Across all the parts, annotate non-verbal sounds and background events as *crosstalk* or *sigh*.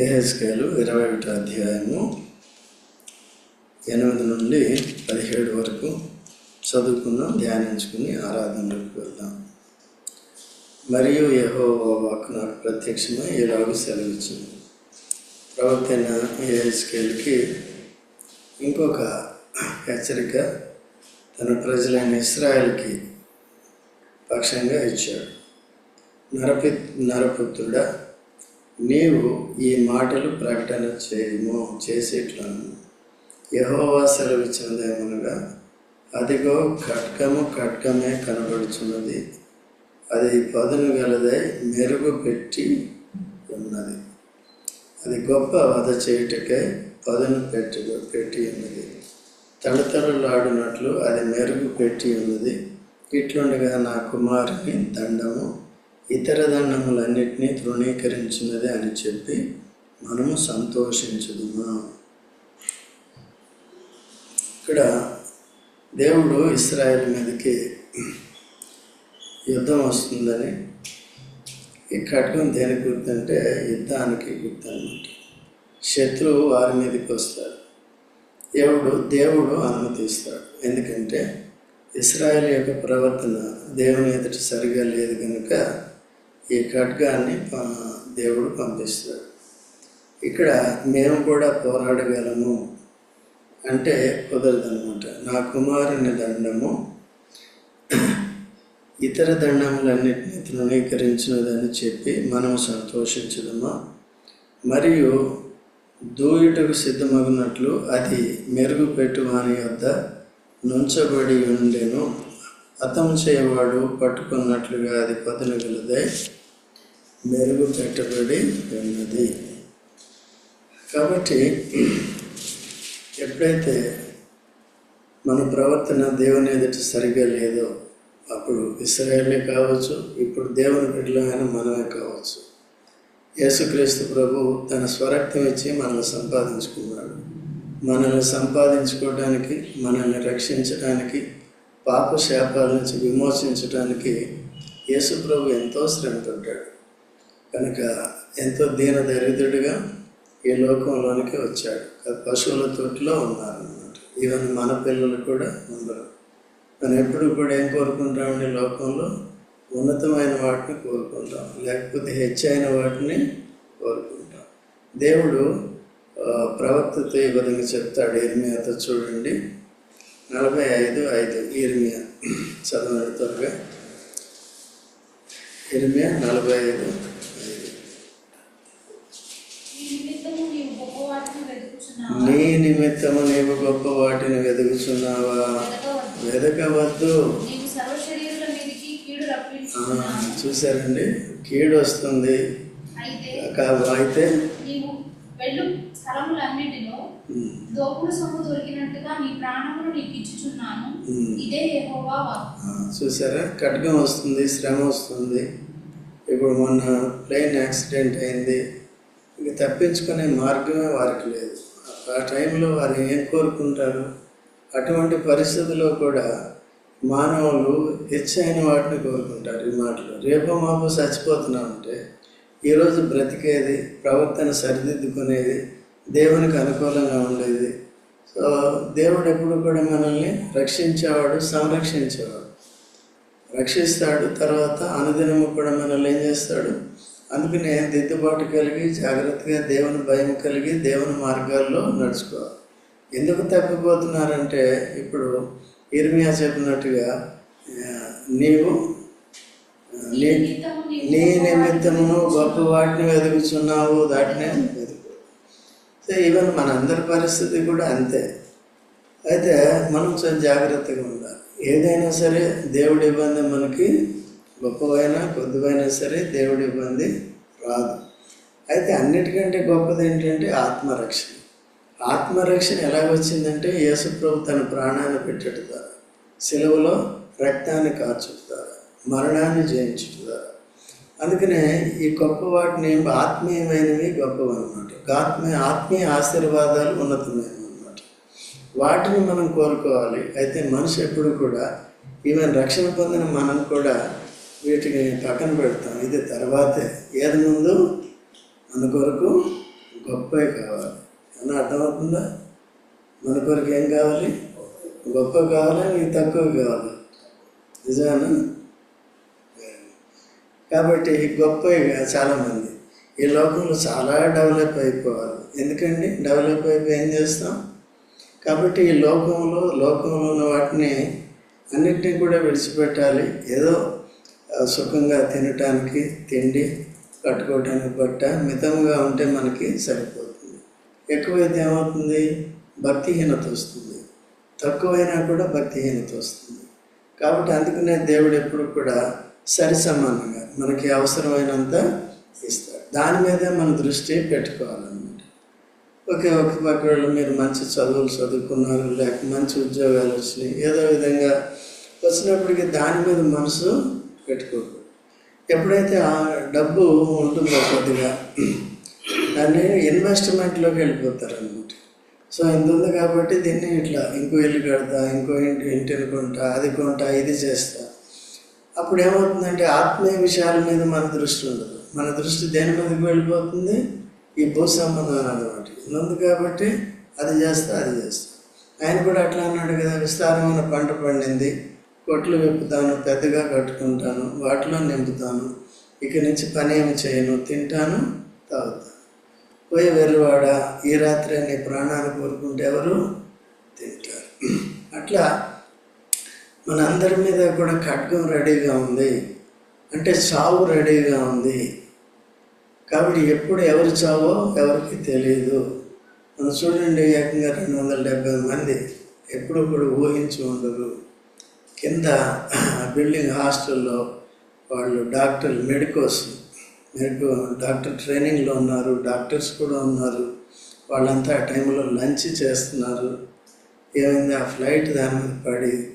ఏహెస్కేలు ఇరవై ఒకటో అధ్యాయము ఎనిమిది నుండి పదిహేడు వరకు చదువుకుందాం ధ్యానించుకుని ఆరాధనలోకి వెళ్దాం. మరియు యహో వాక్ నాకు ప్రత్యక్షమై ఇలాగ సెలవిచ్చింది ప్రవర్తన ఏహెస్కేల్కి ఇంకొక హెచ్చరిక తన ప్రజలైన ఇస్రాయల్కి పక్షంగా ఇచ్చాడు. నరపి నరపుత్రుడా నీవు ఈ మాటలు ప్రకటన చేయము చేసేట్లను. యహోవా సెలవిచ్చినదేమనగా అదిగో ఖడ్గము ఖడ్గమే కనబడుచున్నది. అది పదును గలదై మెరుగు పెట్టి ఉన్నది. అది గొప్ప వధ చేయుటకై పదును పెట్టి పెట్టి ఉన్నది. తడతడలాడినట్లు అది మెరుగు పెట్టి ఉన్నది. ఇట్లుండగా నా కుమారుని దండము ఇతర దండములన్నిటినీ తృణీకరించినది అని చెప్పి మనము సంతోషించుదుమా. ఇక్కడ దేవుడు ఇస్రాయల్ మీదకి యుద్ధం వస్తుందని ఈ ఖడ్గం దేనికి గుర్తంటే యుద్ధానికి గుర్తనమాట శత్రువు వారి మీదకి వస్తాడు. దేవుడు దేవుడు అనుమతిస్తాడు. ఎందుకంటే ఇస్రాయల్ యొక్క ప్రవర్తన దేవుని ఎదుట సరిగా లేదు కనుక ఈ ఖడ్గాన్ని దేవుడు పంపిస్తాడు. ఇక్కడ మేము కూడా పోరాడగలము అంటే కుదరదనమాట నా కుమారుని దండము ఇతర దండములన్నింటినీ తృణీకరించినదని చెప్పి మనం సంతోషించదమా మరియు దూయుటకు సిద్ధమగినట్లు అది మెరుగుపెట్టు వాని వద్ద నుంచబడి ఉండెను హతం చేయవాడు పట్టుకున్నట్లుగా అది పదును గలదై మెరుగు పెట్టబడి ఉన్నది. కాబట్టి ఎప్పుడైతే మన ప్రవర్తన దేవుని ఎదుట సరిగ్గా లేదో అప్పుడు ఇస్రాయలే కావచ్చు ఇప్పుడు దేవుని బిడ్డలమైన మనమే కావచ్చు. యేసుక్రీస్తు ప్రభు తన స్వరక్తం ఇచ్చి మనల్ని సంపాదించుకున్నాడు. మనల్ని సంపాదించుకోవడానికి మనల్ని రక్షించడానికి పాప శాపాల నుంచి విమోచించడానికి యేసు ప్రభు ఎంతో శ్రమపడ్డాడు. కనుక ఎంతో దీన దరిద్రుడిగా ఈ లోకంలోనికి వచ్చాడు. పశువుల తొట్టిలో ఉన్నారన్నమాట. ఈవెన్ మన పిల్లలు కూడా ఉండరు. మనం ఎప్పుడు కూడా ఏం కోరుకుంటామండి లోకంలో? ఉన్నతమైన వాటిని కోరుకుంటాం. లేకపోతే హెచ్చైన వాటిని కోరుకుంటాం. దేవుడు ప్రవక్తతో ఈ విధంగా చెప్తాడు ఇర్మియాతో చూడండి. నలభై ఐదు ఐదు ఇర్మియా చదవండి త్వరగా. ఇర్మియా నలభై ఐదు ఐదు ఈ నిమిత్తము నీవు గొప్పవాటిని వెతుకుచున్నావా? నీ నిమిత్తము నీవు గొప్ప వాటిని వెతుకుచున్నావా వెతకవద్దు. వెతకవద్దు నీవు సర్వశరీరుల మీదికి కీడు వస్తుంది అయితే కా- అయితే నీవు వెళ్ళు స్థలములన్నిటిలో. ఉమ్, దోపుడు సొమ్ము దొరికినట్టుగా నీ ప్రాణమును నీకు ఇచ్చుచున్నాను ఉమ్. ఇదే యెహోవా వాక్కు. ఆ, చూసారా ఖడ్గం వస్తుంది శ్రమ వస్తుంది. ఇప్పుడు మొన్న ప్లేన్ యాక్సిడెంట్ అయింది. ఇంక తప్పించుకునే మార్గమే వారికి లేదు. ఆ టైంలో వారు ఏం కోరుకుంటారు? అటువంటి పరిస్థితుల్లో కూడా మానవులు హెచ్చైన వాటిని కోరుకుంటారు ఈ మాటలు. రేపు మాపు చచ్చిపోతున్నామంటే ఈరోజు బ్రతికేది ప్రవర్తన సరిదిద్దుకునేది దేవునికి అనుకూలంగా ఉండేది. సో దేవుడు ఎప్పుడు కూడా మనల్ని రక్షించేవాడు సంరక్షించేవాడు. రక్షిస్తాడు తర్వాత అనుదినము కూడా మనల్ని ఏం చేస్తాడు? అందుకనే దిద్దుబాటు కలిగి జాగ్రత్తగా దేవుని భయం కలిగి దేవుని మార్గాల్లో నడుచుకోవాలి. ఎందుకు తప్పిపోతున్నారంటే ఇప్పుడు ఇర్మియా చెప్పినట్టుగా నీవు నీ నీ నిమిత్తమును గొప్ప వాటిని వెతుకుచున్నావు దాటినే వెతుకు. సో ఈవెన్ మన అందరి పరిస్థితి కూడా అంతే. అయితే మనం కొంచెం జాగ్రత్తగా ఉండాలి. ఏదైనా సరే దేవుడి ఇబ్బంది మనకి గొప్పవైనా కొద్దివైనా సరే దేవుడి ఇబ్బంది రాదు. అయితే అన్నిటికంటే గొప్పది ఏంటంటే ఆత్మరక్షణ. ఆత్మరక్షణ ఎలా వచ్చిందంటే యేసుప్రభు తన ప్రాణాన్ని పెట్టడం ద్వారా సెలవులో రక్తాన్ని కార్చడం ద్వారా మరణాన్ని జయించడం ద్వారా. అందుకనే ఈ గొప్ప వాటిని ఆత్మీయమైనవి గొప్పవి అనమాట ఆత్మీయ ఆత్మీయ ఆశీర్వాదాలు ఉన్నతమైనవి అనమాట వాటిని మనం కోరుకోవాలి అయితే మనిషి ఎప్పుడు కూడా ఈవెన్ రక్షణ పొందిన మనం కూడా వీటిని పక్కన పెడతాం. ఇది తర్వాతే. ఏది ముందు? మన కొరకు గొప్పవి కావాలి. అని అర్థమవుతుందా? మన కొరకు ఏం కావాలి? గొప్ప కావాలి నీకు తక్కువ కావాలి. నిజమేనా? కాబట్టి గొప్పగా చాలామంది. ఈ లోకంలో చాలా డెవలప్ అయిపోవాలి. ఎందుకండి? డెవలప్ అయిపోయి ఏం చేస్తాం? కాబట్టి ఈ లోకంలో లోకంలో ఉన్న వాటిని అన్నిటినీ కూడా విడిచిపెట్టాలి. ఏదో సుఖంగా తినటానికి తిండి కట్టుకోవటానికి బట్ట మితంగా ఉంటే మనకి సరిపోతుంది. ఎక్కువైతే ఏమవుతుంది? భక్తిహీనత వస్తుంది. తక్కువైనా కూడా భక్తిహీనత వస్తుంది. కాబట్టి అందుకనే దేవుడు ఎప్పుడు కూడా సరి సమానంగా మనకి అవసరమైనంత ఇస్తాడు. దాని మీదే మన దృష్టి పెట్టుకోవాలన్నమాట. ఓకే ఒక పక్క మీరు మంచి చదువులు చదువుకున్నారు లేక మంచి ఉద్యోగాలు వచ్చినాయి ఏదో విధంగా వచ్చినప్పటికీ దాని మీద మనసు పెట్టుకో ఎప్పుడైతే ఆ డబ్బు ఉంటుందో కొద్దిగా దాన్ని ఇన్వెస్ట్మెంట్లోకి వెళ్ళిపోతారు అనమాట సో ఇంత ఉంది కాబట్టి దీన్ని ఇట్లా ఇంకో ఇల్లు కడతా ఇంకో ఇంటి ఇంటిని కొంటా అది కొంటా ఇది చేస్తా. అప్పుడు ఏమవుతుందంటే ఆత్మీయ విషయాల మీద మన దృష్టి ఉండదు. మన దృష్టి దేని మీదకి వెళ్ళిపోతుంది? ఈ భూ సంబంధం అనమాట ఉంది కాబట్టి అది చేస్తా అది చేస్తా. ఆయన కూడా అట్లా అన్నాడు కదా విస్తారమైన పంట పండింది. కొట్లు విప్పుతాను పెద్దగా కట్టుకుంటాను వాటిలో నింపుతాను ఇక నుంచి పని ఏమి చేయను తింటాను తాగుతాను. పోయి వెర్రివాడ ఈ రాత్రి నీ ప్రాణాన్ని కోరుకుంటే ఎవరు తింటారు? అట్లా మన అందరి మీద కూడా ఖడ్గం రెడీగా ఉంది. అంటే చావు రెడీగా ఉంది. కాబట్టి ఎప్పుడు ఎవరు చావో ఎవరికి తెలియదు మనం చూడండి ఏకంగా రెండు వందల డెబ్బై మంది ఎప్పుడు కూడా ఊహించి ఉండరు. కింద బిల్డింగ్ హాస్టల్లో వాళ్ళు డాక్టర్ మెడికోస్ మెడికో డాక్టర్ ట్రైనింగ్లో ఉన్నారు డాక్టర్స్ కూడా ఉన్నారు. వాళ్ళంతా ఆ టైంలో లంచ్ చేస్తున్నారు. ఏమైంది? ఆ ఫ్లైట్ దాని మీద పడి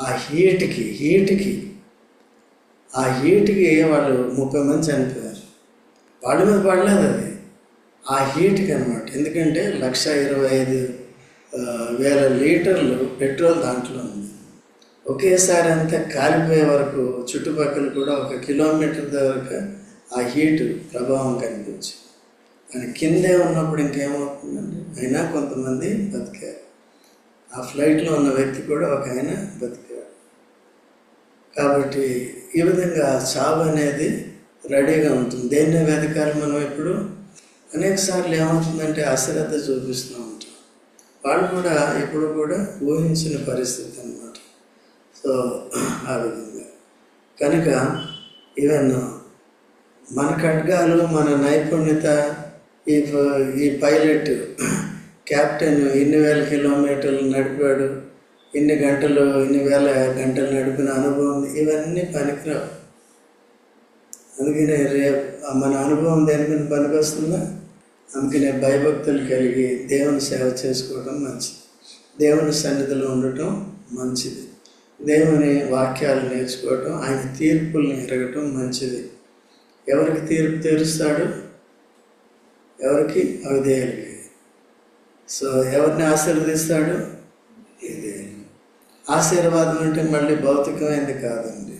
ఆ హీట్కి హీట్కి ఆ హీట్కి వాళ్ళు ముప్పై మంది చనిపోయారు. వాళ్ళ మీద పడలేదు అది. ఆ హీట్కి అనమాట ఎందుకంటే లక్ష ఇరవై ఐదు వేల లీటర్లు పెట్రోల్ దాంట్లో ఉంది. ఒకేసారి అంతా కాలిపోయే వరకు చుట్టుపక్కల కూడా ఒక కిలోమీటర్ దాకా ఆ హీట్ ప్రభావం కనిపించింది. కానీ కిందే ఉన్నప్పుడు ఇంకేమవుతుందండి? అయినా కొంతమంది బతికారు. ఆ ఫ్లైట్లో ఉన్న వ్యక్తి కూడా ఒక ఆయన బతికాడు. కాబట్టి ఈ విధంగా చావు అనేది రెడీగా ఉంటుంది. దేన్ని వెతకాలి మనం ఇప్పుడు? అనేక సార్లు ఏమవుతుందంటే అశ్రద్ధ చూపిస్తూ ఉంటాం. వాళ్ళు కూడా ఇప్పుడు కూడా ఊహించిన పరిస్థితి అన్నమాట. సో ఆ విధంగా. కనుక ఈవెన్ మన ఖడ్గాలు మన నైపుణ్యత ఈ ఈ పైలట్ కెప్టెన్ ఇన్ని వేల కిలోమీటర్లు నడిపాడు ఇన్ని గంటలు ఇన్ని వేల గంటలు నడిపిన అనుభవం ఇవన్నీ పనికిరావు. అందుకనే రేపు మన అనుభవం దేని మీద పనికొస్తుందా? అందుకనే భయభక్తులు కలిగి దేవుని సేవ చేసుకోవడం మంచిది. దేవుని సన్నిధిలో ఉండటం మంచిది. దేవుని వాక్యాలు నేర్చుకోవటం ఆయన తీర్పుల్ని ఎరగటం మంచిది. ఎవరికి తీర్పు తీరుస్తాడు? ఎవరికి? అవిధేయులకి. సో ఎవరిని ఆశీర్వదిస్తాడు? ఇది ఆశీర్వాదం అంటే మళ్ళీ భౌతికమైనది కాదండి.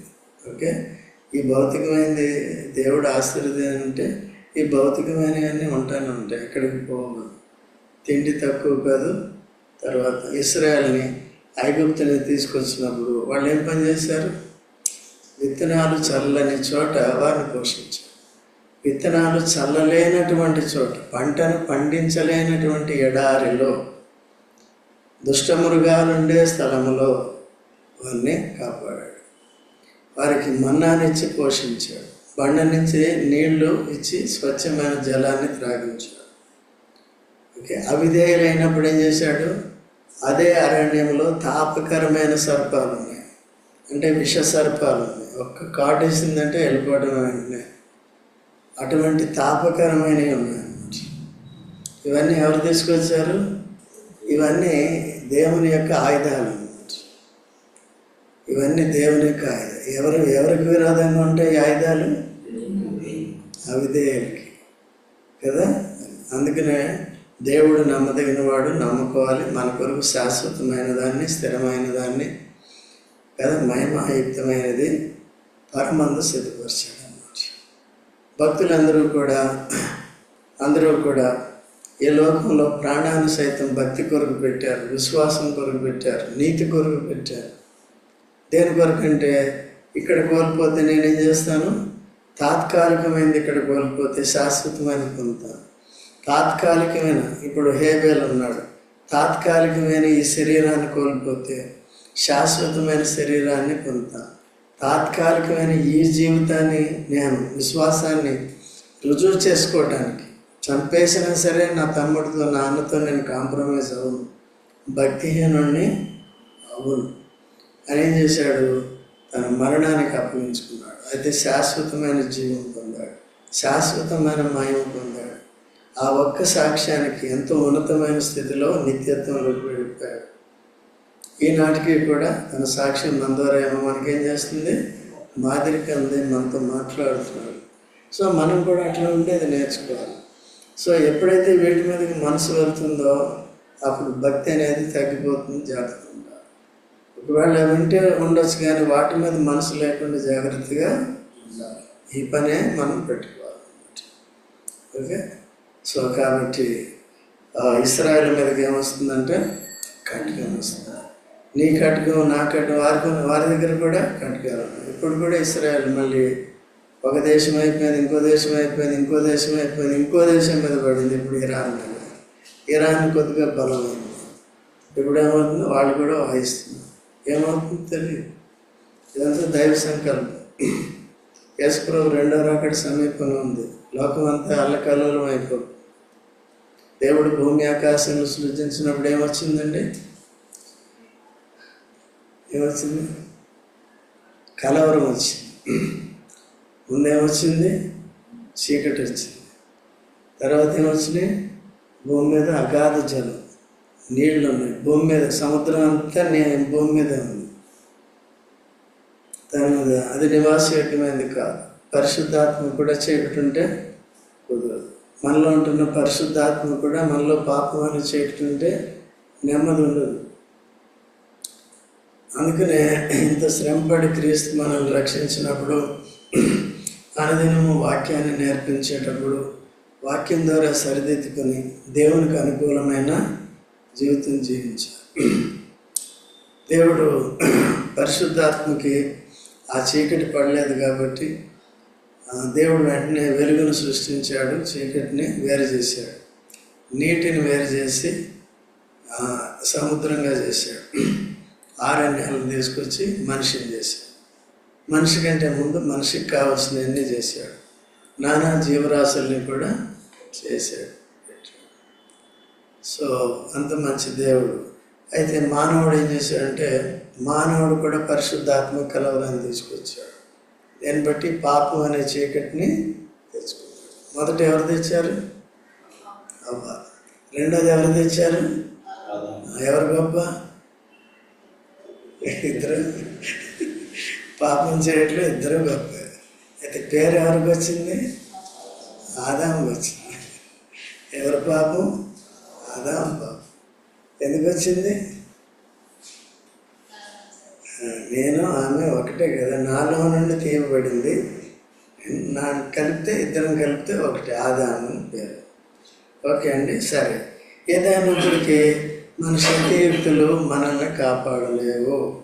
ఓకే? ఈ భౌతికమైనది దేవుడు ఆశీర్వదం అంటే ఈ భౌతికమైనవన్నీ ఉంటానే ఉంటాయి. ఎక్కడికి పోవు. తిండి తక్కువ కాదు. తర్వాత ఇస్రాయల్ని ఐగుప్తుని తీసుకొచ్చినప్పుడు వాళ్ళు ఏం పని చేశారు? విత్తనాలు చల్లని చోట వారిని పోషించారు. విత్తనాలు చల్లలేనటువంటి చోట పంటను పండించలేనటువంటి ఎడారిలో దుష్టమృగాలుండే స్థలములో వారిని కాపాడాడు. వారికి మన్నానిచ్చి పోషించాడు. బండ నుంచి నీళ్ళు ఇచ్చి స్వచ్ఛమైన జలాన్ని త్రాగించాడు. ఓకే అవిధేయులైనప్పుడు ఏం చేశాడు? అదే అరణ్యంలో తాపకరమైన సర్పాలు ఉన్నాయి అంటే విష సర్పాలు ఒక్క కార్డు వేసిందంటే వెళ్ళిపోవడం అటువంటి తాపకరమైనవి ఉన్నాయి ఇవన్నీ ఎవరు తీసుకొచ్చారు? ఇవన్నీ దేవుని యొక్క ఆయుధాలు ఇవన్నీ దేవుని యొక్క ఆయుధాలు. ఎవరు ఎవరికి విరోధంగా ఉంటాయి ఆయుధాలు? అవిధేయులకి కదా? అందుకనే దేవుడు నమ్మదగిన వాడు నమ్ముకోవాలి. మన కొరకు శాశ్వతమైన దాన్ని స్థిరమైన దాన్ని కదా మహిమాయుక్తమైనది పరమందు సిద్ధపరిచాడు అన్నమాట. భక్తులందరూ కూడా అందరూ కూడా ఈ లోకంలో ప్రాణాన్ని సైతం భక్తి కొరకు పెట్టారు విశ్వాసం కొరకు పెట్టారు నీతి కొరకు పెట్టారు. దేని కొరకు అంటే ఇక్కడ కోల్పోతే నేనేం చేస్తాను? తాత్కాలికమైనది ఇక్కడ కోల్పోతే శాశ్వతమైన పొందుతాను. తాత్కాలికమైన ఇప్పుడు హేబేల్ ఉన్నాడు. తాత్కాలికమైన ఈ శరీరాన్ని కోల్పోతే శాశ్వతమైన శరీరాన్ని పొందుతాను తాత్కాలికమైన ఈ జీవితాన్ని నేను విశ్వాసాన్ని రుజువు చేసుకోవటానికి. చంపేసినా సరే నా తమ్ముడితో నాన్నతో నేను కాంప్రమైజ్ అవును భక్తిహీనుణ్ణి అవును అని ఏం చేశాడు? తన మరణానికి అప్పగించుకున్నాడు. అయితే శాశ్వతమైన జీవం పొందాడు. శాశ్వతమైన మాయం పొందాడు. ఆ ఒక్క సాక్ష్యానికి ఎంతో ఉన్నతమైన స్థితిలో నిత్యత్వంలోకి ఈనాటికి కూడా తన సాక్ష్యం మన ద్వారా ఏమో మనకేం చేస్తుంది? మాదిరిగా ఉంది మనతో మాట్లాడుతున్నాడు. సో మనం కూడా అట్లా ఉండేది నేర్చుకోవాలి. సో ఎప్పుడైతే వీటి మీదకి మనసు వెళ్తుందో అప్పుడు భక్తి అనేది తగ్గిపోతుంది జాగ్రత్త ఉండాలి. ఒకవేళ వింటే ఉండొచ్చు కానీ వాటి మీద మనసు లేకుండా జాగ్రత్తగా ఉండాలి. ఈ పనే మనం పెట్టుకోవాలి ఓకే? సో కాబట్టి ఇస్రాయల్ మీదకి ఏమొస్తుందంటే కట్కం వస్తుంది నీ కట్టుకో నా కట్కం వారి వారి దగ్గర కూడా కట్కాలు ఇప్పుడు కూడా ఇస్రాయల్ మళ్ళీ ఒక దేశం అయిపోయింది ఇంకో దేశం అయిపోయింది ఇంకో దేశం అయిపోయింది ఇంకో దేశం మీద పడింది ఇప్పుడు ఇరాన్ మీద. ఇరాన్ కొద్దిగా బలమైంది. ఇప్పుడు ఏమవుతుంది వాళ్ళు కూడా వాయిస్తున్నారు ఏమవుతుంది తెలియదు. ఇదంతా దైవ సంకల్పం. యేసుప్రభు రెండో రాకడ సమీపంలో ఉంది. లోకం అంతా అల్లకల్లోలం అయిపోతుంది దేవుడు భూమి ఆకాశాన్ని సృజించినప్పుడు ఏమొచ్చిందండి? ఏమొచ్చింది? కలవరం వచ్చింది ముందేమొచ్చింది? చీకటి వచ్చింది తర్వాత ఏమొచ్చినాయి భూమి మీద అగాధ జలం నీళ్ళు ఉన్నాయి భూమి మీద సముద్రం అంతా నేను భూమి మీద ఉంది. దాని మీద అది నివాసయోగ్యమైనది కాదు. పరిశుద్ధాత్మ కూడా చీకటి ఉంటే కుదరదు. మనలో ఉంటున్న పరిశుద్ధాత్మ కూడా మనలో పాపం అని చీకటి నెమ్మది ఉండదు. అందుకనే ఇంత శ్రమపడి క్రీస్తు మనల్ని రక్షించినప్పుడు అనుదినము వాక్యాన్ని నేర్పించేటప్పుడు వాక్యం ద్వారా సరిదిద్దుకొని దేవునికి అనుకూలమైన జీవితం జీవించాలి. దేవుడు పరిశుద్ధాత్మకి ఆ చీకటి పడలేదు కాబట్టి దేవుడు వెంటనే వెలుగును సృష్టించాడు చీకటిని వేరు చేశాడు. నీటిని వేరు చేసి సముద్రంగా చేశాడు. ఆరణ్యాలను తీసుకొచ్చి మనిషిని చేశాడు. మనిషి కంటే ముందు మనిషికి కావాల్సినవన్నీ చేశాడు. నానా జీవరాశుల్ని కూడా చేశాడు. సో అంత మంచి దేవుడు. అయితే మానవుడు ఏం చేశాడంటే మానవుడు కూడా పరిశుద్ధాత్మ కలవరాన్ని తీసుకొచ్చాడు. దాన్ని బట్టి పాపం అనే చీకటిని తెచ్చుకున్నాడు. మొదట ఎవరు తెచ్చారు? అవ్వ. రెండోది ఎవరు తెచ్చారు? ఎవరు గొప్ప? ఇద్దరు పాపం చేయట్లో ఇద్దరు గొప్ప. అయితే పేరు ఎవరికి వచ్చింది? ఆదాంకి వచ్చింది. ఎవరి పాపం? ఆదాం పాపం. ఎందుకు వచ్చింది? నేను ఆమె ఒకటే కదా. నాలో నుండి తీయబడింది. నా కలిపితే ఇద్దరం కలిపితే ఒకటి. ఆదాము పేరు. ఓకే అండి సరే. ఏదైనప్పటికీ మన శక్తియుక్తులు మనల్ని కాపాడలేవు.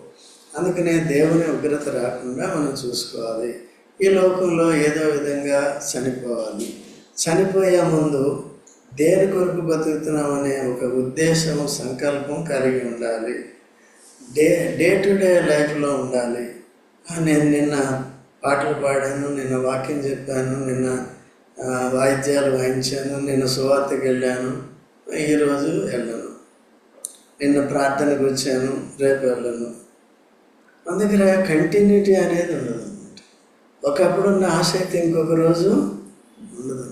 అందుకనే దేవుని ఉగ్రత రాకుండా మనం చూసుకోవాలి. ఈ లోకంలో ఏదో విధంగా చనిపోవాలి. చనిపోయే ముందు దేని కొరకు బతుకుతున్నాం అనే ఒక ఉద్దేశం సంకల్పం కలిగి ఉండాలి. డే డే టు డే లైఫ్లో ఉండాలి. నేను నిన్న పాటలు పాడాను నిన్న వాక్యం చెప్పాను నిన్న వాయిద్యాలు వాయించాను నిన్న సువార్తకి వెళ్ళాను ఈరోజు వెళ్ళాను. నిన్న ప్రార్థనకు వచ్చాను రేపు వెళ్ళను. మన దగ్గర కంటిన్యూటీ అనేది ఉండదు అనమాట ఒకప్పుడు ఉన్న ఆసక్తి ఇంకొక రోజు ఉండదు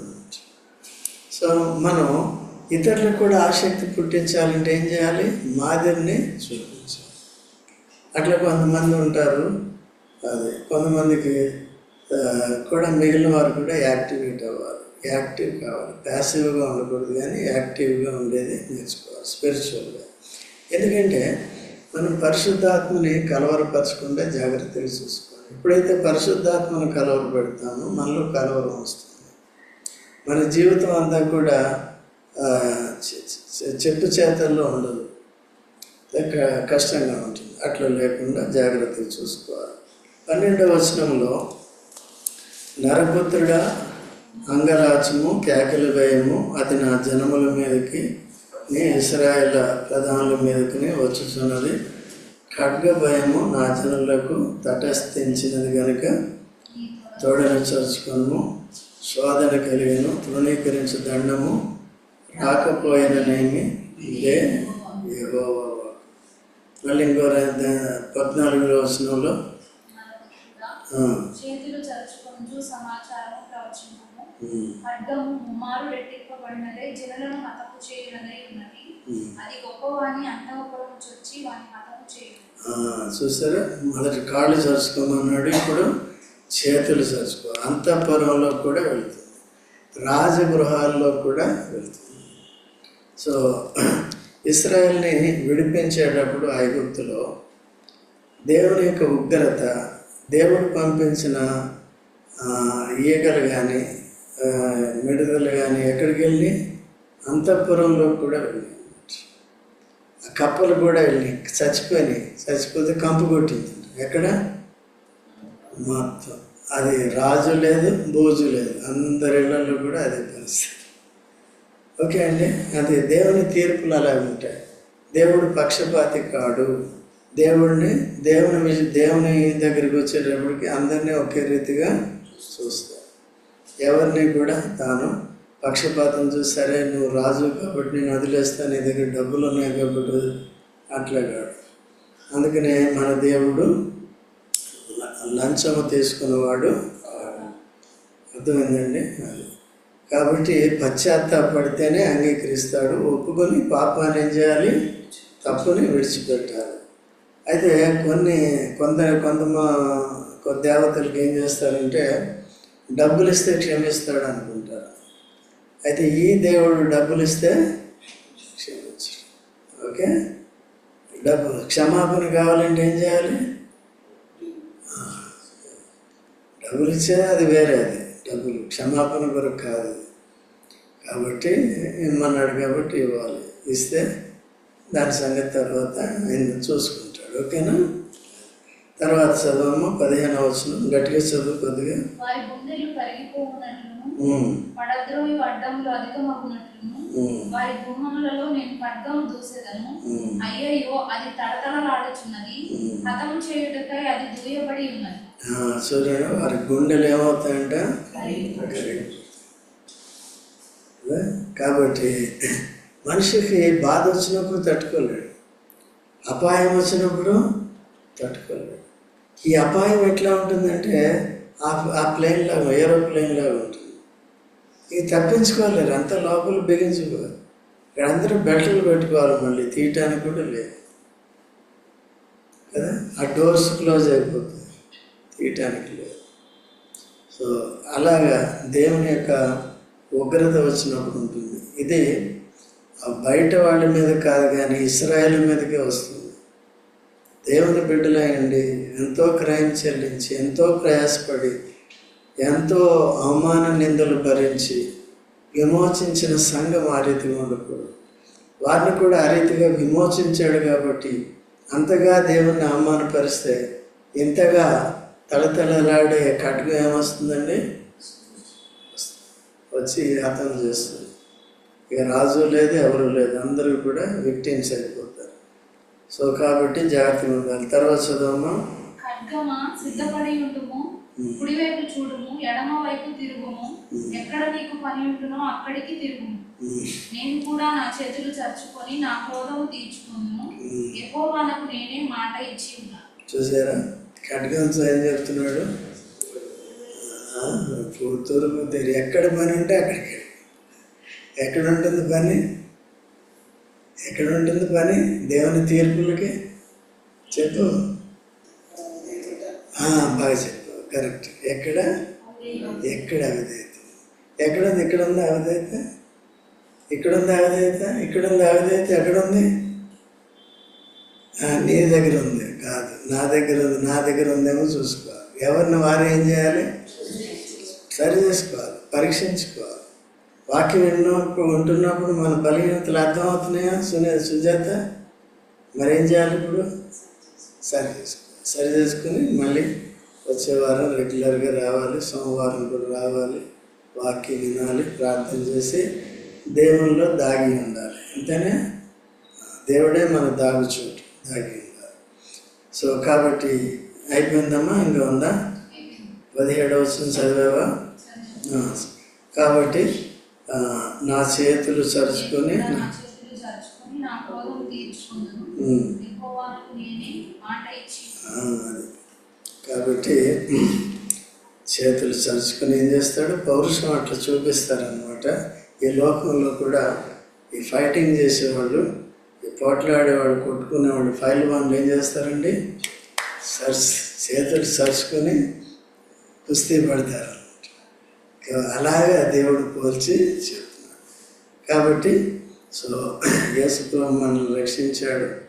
సో మనం ఇతరులకు కూడా ఆసక్తి పుట్టించాలంటే ఏం చేయాలి? మాదిరిని చూపించాలి. అట్లా కొంతమంది ఉంటారు అదే కొంతమందికి కూడా మిగిలిన వారు కూడా యాక్టివేట్ అవ్వాలి. యాక్టివ్ కావాలి. ప్యాసివ్గా ఉండకూడదు కానీ యాక్టివ్గా ఉండేది నేర్చుకోవాలి. స్పిరిచువల్గా ఎందుకంటే మనం పరిశుద్ధాత్మని కలవరపరచకుండా జాగ్రత్తగా చూసుకోవాలి. ఎప్పుడైతే పరిశుద్ధాత్మను కలవర పెడతామో మనలో కలవరం వస్తుంది. మన జీవితం అంతా కూడా చెట్టు చెప్పు చేతల్లో ఉండదు. కష్టంగా ఉంటుంది. అట్లా లేకుండా జాగ్రత్తగా చూసుకోవాలి. పన్నెండవ వచనంలో నరపుత్రుడ అంగరాచము కేకల భయము అది నా జనముల మీదకి ఇస్రాయేల్ ప్రధానుల మీదకునే వచ్చుచున్నది. ఖడ్గ భయము నా జనులకు తటస్థించినది కనుక తోడను చరుచుకొను శోధన కలిగను తృణీకరించు దండము రాకపోయిననేమి ఇదే యెహోవా మళ్ళీ ఇంకో పద్నాలుగు ద- పద్నాలుగులో వచనంలో చేతులు చరుచుకొంచు సమాచారం ప్రవచింపము ఖడ్గము ముమ్మారు రెట్టింపబడినదే జనులను హతము చేయనదై ఉన్నది. ఉమ్. అది గొప్పవాణి అంతఃపురం చొచ్చి వాని హతము చేయదు ఆ, చూసారా? మొదటి కాళ్ళు చరుచుకోమన్నాడు ఇప్పుడు చేతులు చరుచుకో అంతఃపురంలో కూడా వెళ్తుంది. రాజగృహాల్లో కూడా వెళ్తుంది. సో ఇస్రాయల్ని విడిపించేటప్పుడు ఐగుప్తులో దేవుని యొక్క ఉగ్రత దేవుడు పంపించిన ఈగలు కానీ మిడతలు కానీ ఎక్కడికి వెళ్ళి? అంతఃపురంలో కూడా వెళ్ళి ఆ కప్పలు కూడా వెళ్ళి చచ్చిపోయినాయి. చచ్చిపోతే కంపు కొట్టింది. ఎక్కడ? మొత్తం. అది రాజు లేదు బోజు లేదు. అందరి ఇళ్ళలో కూడా అదే పరిస్థితి. ఓకే అండి. అది దేవుని తీర్పులు అలా ఉంటాయి. దేవుడు పక్షపాతి కాడు. దేవుడిని దేవుని దేవుని దగ్గరికి వచ్చేటప్పటికి అందరినీ ఒకే రీతిగా చూస్తాడు ఎవరిని కూడా తాను పక్షపాతం చూసి సరే నువ్వు రాజు కాబట్టి నేను వదిలేస్తాను నీ దగ్గర డబ్బులు ఉన్నాయి కాబట్టి అట్లా కాదు అందుకనే మన దేవుడు లంచము తీసుకున్నవాడు అర్థమైందండి? అది. కాబట్టి పశ్చాత్తాపడితేనే అంగీకరిస్తాడు. ఒప్పుకొని పాపాన్ని ఏం చేయాలి? తప్పుని విడిచిపెట్టాలి. అయితే కొన్ని కొందరు కొంత దేవతలకు ఏం చేస్తారంటే డబ్బులు ఇస్తే క్షమిస్తాడు అనుకుంటారు అయితే ఈ దేవుడు డబ్బులు ఇస్తే క్షమించడు. ఓకే? డబ్బు క్షమాపణ కావాలంటే ఏం చేయాలి? డబ్బులు ఇచ్చేది అది వేరే అది. డబ్బులు క్షమాపణ కొరకు కాదు. కాబట్టి ఇమ్మన్నాడు కాబట్టి ఇవ్వాలి. ఇస్తే దాని సంగతి తర్వాత ఆయన చూసుకుంటాడు. ఓకేనా? తర్వాత చదవమ్మ పదిహేను వచ్చిన గట్టిగా చదువు కొద్దిగా. ఉమ్, వారి నేను దూసేదను. అయ్యయ్యో అది తడతడలాడుచున్నది హతము చేయుటకై అది దూయబడి ఉన్నది. చూడండి వారి గుండెలు ఏమవుతాయంట? కాబట్టి మనిషికి బాధ వచ్చినప్పుడు తట్టుకోలేడు. అపాయం వచ్చినప్పుడు తట్టుకోలేదు ఈ అపాయం ఎట్లా ఉంటుందంటే ఆ ఆ ప్లేన్ లాగా ఏరోప్లేన్ లాగా ఉంటుంది. ఇది తప్పించుకోలేరు. అంత లోపల బిగించిపోరు ఇక్కడ అందరూ బెల్ట్లు పెట్టుకోవాలి మళ్ళీ. తీయటానికి కూడా లేదు. కదా? ఆ డోర్స్ క్లోజ్ అయిపోతుంది తీయటానికి లేదు. సో అలాగా దేవుని యొక్క ఉగ్రత వచ్చినప్పుడు ఉంటుంది. ఇది ఆ బయట వాళ్ళ మీద కాదు కానీ ఇస్రాయేల్ మీదకే వస్తుంది. దేవుని బిడ్డలయండి ఎంతో క్రయం చెల్లించి ఎంతో ప్రయాసపడి ఎంతో అవమాన నిందలు భరించి విమోచించిన సంఘం ఆ రీతిగా ఉండకూడదు. వారిని కూడా ఆ రీతిగా విమోచించాడు కాబట్టి అంతగా దేవుణ్ణి అవమానపరిస్తే ఇంతగా తలతలలాడే కట్టుకు ఏమొస్తుందండి? వచ్చి హతం చేస్తుంది. ఇక రాజు లేదు ఎవరు లేదు అందరూ కూడా విక్టిమ్స్ అయిపోతుంది సో కాబట్టి జాగ్రత్తగా ఉండాలి. తర్వాత చదవమ్మా. ఖడ్గమా? సిద్ధపడి ఉండుము. కుడివైపు చూడుము. ఎడమ వైపు తిరుగుము. ఎక్కడ నీకు పని ఉంటునో అక్కడికి తిరుగుము. నేను కూడా నా చేతులు చరుచుకొని నా క్రోధము తీర్చుకును యెహోవానకు నేనే మాట ఇచ్చి ఉన్నాను. చూసారా? ఖడ్గంతో ఏం చెప్తున్నాడు? ఆ, తూర్పు తూర్పు తెరి ఎక్కడ పని ఉంటే అక్కడికి. ఎక్కడ ఉంటుంది పని? ఎక్కడ ఉంటుంది పని? దేవుని తీర్పులకి చెప్పు. బాగా చెప్పు. కరెక్ట్ ఎక్కడ? ఎక్కడ అవిధేయత? ఎక్కడ ఉంది ఇక్కడ ఉంది అవిధేయత? ఇక్కడ ఉంది అవిధేయత? ఇక్కడ ఉంది అవిధేయత? ఎక్కడ ఉంది నీ దగ్గర ఉంది. కాదు. నా దగ్గర ఉంది. నా దగ్గర ఉందేమో చూసుకోవాలి. ఎవరిని వారు ఏం చేయాలి? సరి చేసుకోవాలి. పరీక్షించుకోవాలి. వాక్యం విన్నప్పుడు ఉంటున్నప్పుడు మన బలహీనతలు అర్థమవుతున్నాయా? సునే సుజాత మరి ఏం చేయాలి ఇప్పుడు? సరి సరి చేసుకుని మళ్ళీ వచ్చే వారం రెగ్యులర్గా రావాలి సోమవారం కూడా రావాలి వాక్యం వినాలి ప్రార్థన చేసి దేవునిలో దాగి ఉండాలి. అంతేనే? దేవుడే మన దాగు చోటు దాగి ఉండాలి. సో కాబట్టి అయిపోయిందమ్మా? ఇంకా ఉందా? పదిహేడవ వచ్చిన చదివావా? కాబట్టి నా చేతులు చరుచుకొని నేను నా చేతులు చరుచుకొని నా క్రోధం తీర్చుకున్నాను. ఉమ్, యెహోవాను నేనే మాట ఇచ్చి ఆ, అది. కాబట్టి *clears throat* చేతులు చరుచుకొని ఏం చేస్తాడు? పౌరుషం అట్లా చూపిస్తారనమాట ఈ లోకంలో కూడా ఈ ఫైటింగ్ చేసేవాళ్ళు ఈ పోట్లాడేవాళ్ళు కొట్టుకునేవాళ్ళు ఫైల్ వాళ్ళు ఏం చేస్తారండి? సర్చ్ చేతులు సరుచుకొని కుస్తీ పడతారు. అలాగే దేవుడు పోల్చి చెప్తున్నాడు. కాబట్టి సో యేసుప్రభు మనల్ని రక్షించాడు.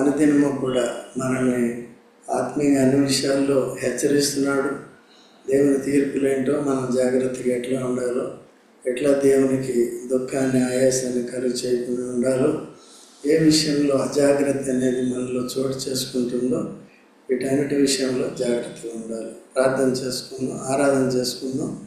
అనుదినము కూడా మనల్ని ఆత్మీయ అన్ని విషయాల్లో హెచ్చరిస్తున్నాడు. దేవుని తీర్పులేంటో మనం జాగ్రత్తగా ఎట్లా ఉండాలో ఎట్లా దేవునికి దుఃఖాన్ని ఆయాసాన్ని కలుగు చేయకుండా ఉండాలో ఏ విషయంలో అజాగ్రత్త అనేది మనలో చోటు చేసుకుంటుందో వీటన్నిటి విషయంలో జాగ్రత్తగా ఉండాలి. ప్రార్థన చేసుకుందాం ఆరాధన చేసుకుందాం.